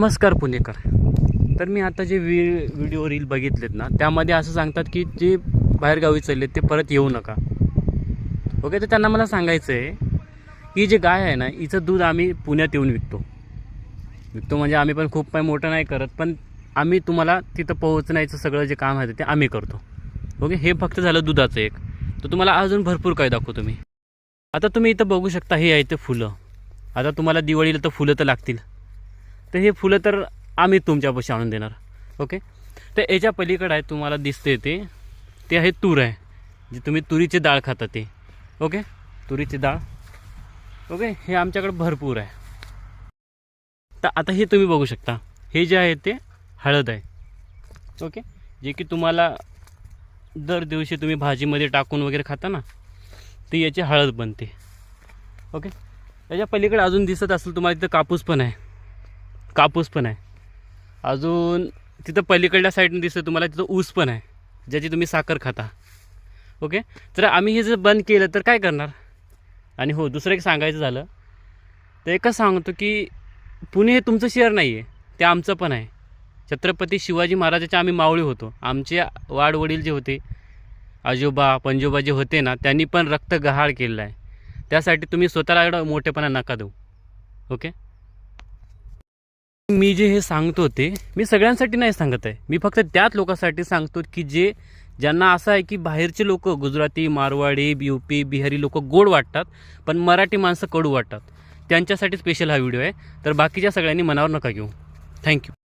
नमस्कार पुणेकर. तर मी आता जे वी व्हिडिओ रील बघितलेत ना त्यामध्ये असं सांगतात की जे बाहेरगावी चालले ते परत येऊ नका. ओके तर त्यांना मला सांगायचं आहे की जे गाय आहे ना हिचं दूध आम्ही पुण्यात येऊन विकतो. विकतो म्हणजे आम्ही पण खूप काही मोठं नाही करत पण आम्ही तुम्हाला तिथं पोहोचण्याचं सगळं जे काम आहे ते आम्ही करतो. ओके हे फक्त झालं दुधाचं एक. तर तुम्हाला अजून भरपूर काही दाखवतो मी. आता तुम्ही इथं बघू शकता हे आहे ते फुलं. आता तुम्हाला दिवाळीला तर फुलं तर लागतील. तर हे फुलं तर आम्ही तुमच्यापाशी आणून देणार. ओके तर याच्या पलीकडे आहे तुम्हाला दिसते ते. ते आहे तूर आहे जे तुम्ही तुरीची डाळ खाता ते. ओके तुरीची डाळ. ओके हे आमच्याकडे भरपूर आहे. तर आता हे तुम्ही बघू शकता. हे जे आहे ते हळद आहे. ओके जे की तुम्हाला दर दिवशी तुम्ही भाजीमध्ये टाकून वगैरे खाता ना ती याची हळद बनते. ओके त्याच्या पलीकडे अजून दिसत असेल तुम्हाला तिथं कापूस पण आहे. कापूस पण आहे. अजून तिथं पलीकडल्या साईडनं दिसतं तुम्हाला तिथं ऊस पण आहे ज्याची तुम्ही साखर खाता. ओके तर आम्ही हे जर बंद केलं तर काय करणार? आणि हो दुसरं एक सांगायचं झालं. तर एकच सांगतो की पुणे हे तुमचं शहर नाही आहे ते आमचं पण आहे. छत्रपती शिवाजी महाराजाचे आम्ही मावळी होतो. आमचे वाडवडील जे होते आजोबा पंजोबा जे होते ना त्यांनी पण रक्त गहाळ केलेलं आहे. त्यासाठी तुम्ही स्वतःला एवढं मोठेपणा नका देऊ. ओके मी जे हे सांगतो ते मी सगळ्यांसाठी नाही सांगत आहे. मी फक्त त्याच लोकांसाठी सांगतो की जे ज्यांना असं आहे की बाहेरचे लोक गुजराती मारवाडी यू पी बिहारी लोक गोड वाटतात पण मराठी माणसं कडू वाटतात. त्यांच्यासाठी स्पेशल हा व्हिडिओ आहे. तर बाकीच्या सगळ्यांनी मनावर नका घेऊ. थँक्यू